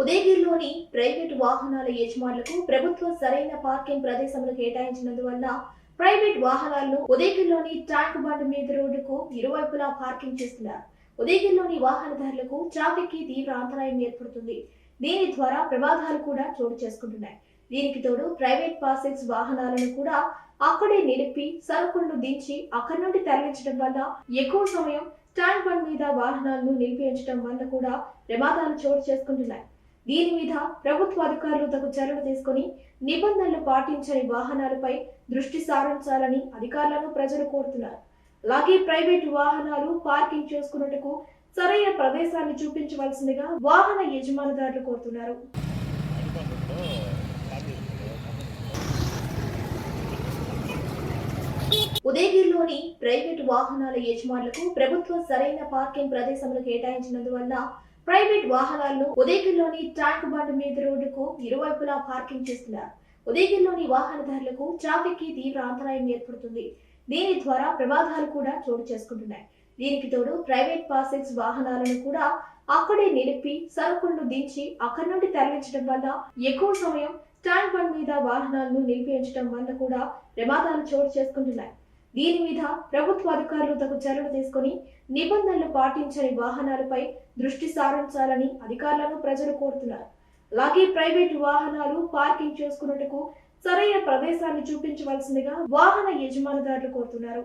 ఉదయగిరిలోని private వాహనాల యజమానులకు ప్రభుత్వం సరైన పార్కింగ్ ప్రదేశంలో కేటాయించినందువల్ల ప్రైవేట్ వాహనాలను ఉదయగిరిలోని ట్యాంక్ బండ్ మీద రోడ్డుకు ఇరువైపులా పార్కింగ్ చేస్తున్నారు. ఉదయగిరిలోని వాహనదారులకు ట్రాఫిక్కి తీవ్ర అంతరాయం ఏర్పడుతుంది. దీని ద్వారా ప్రమాదాలు కూడా చోటు చేసుకుంటున్నాయి. దీనికి తోడు ప్రైవేట్ పాసెక్స్ వాహనాలను కూడా అక్కడే నిలిపి సరుకులను దించి అక్కడి నుండి తరలించడం వల్ల ఎక్కువ సమయం ట్యాంక్ బండ్ మీద వాహనాలను నిలిపి ఉంచడం వల్ల కూడా ప్రమాదాలు చోటు చేసుకుంటున్నాయి. దీని మీద ప్రభుత్వ అధికారులు తగు చర్యలు తీసుకొని నిబంధనలు పాటించని వాహనాలపై దృష్టి సారించాలని అధికారులను ప్రజలు కోరుతున్నారు. అలాగే ప్రైవేటు వాహనాలు పార్కింగ్ చేసుకున్నట్టుకు సరైన ప్రదేశాన్ని చూపించవలసిందిగా వాహన యజమానిదారులు కోరుతున్నారు. ఉదయగిరిలోని ప్రైవేటు వాహనాల యజమానులకు ప్రభుత్వం సరైన పార్కింగ్ ప్రదేశములు కేటాయించినందువల్ల ప్రైవేట్ వాహనాలను ఉదయగిరిలోని ట్యాంక్ బండ్ మీద రోడ్డుకు ఇరువైపులా పార్కింగ్ చేస్తున్నారు. ఉదయగిరిలోని వాహనదారులకు ట్రాఫిక్కి తీవ్ర అంతరాయం ఏర్పడుతుంది. దీని ద్వారా ప్రమాదాలు కూడా చోటు చేసుకుంటున్నాయి. దీనికి తోడు ప్రైవేట్ పాసెక్స్ వాహనాలను కూడా అక్కడే నిలిపి సరుకులను దించి అక్కడి నుండి తరలించడం వల్ల ఎక్కువ సమయం ట్యాంక్ బండ్ మీద వాహనాలను నిలిపి ఉంచడం వల్ల కూడా ప్రమాదాలు చోటు చేసుకుంటున్నాయి. దీని మీద ప్రభుత్వ అధికారులు తగు చర్యలు తీసుకొని నిబంధనలు పాటించని వాహనాలపై దృష్టి సారించాలని అధికారులను ప్రజలు కోరుతున్నారు. అలాగే ప్రైవేటు వాహనాలు పార్కింగ్ చేసుకున్నట్టుకు సరైన ప్రదేశాన్ని చూపించవలసిందిగా వాహన యజమానిదారులు కోరుతున్నారు.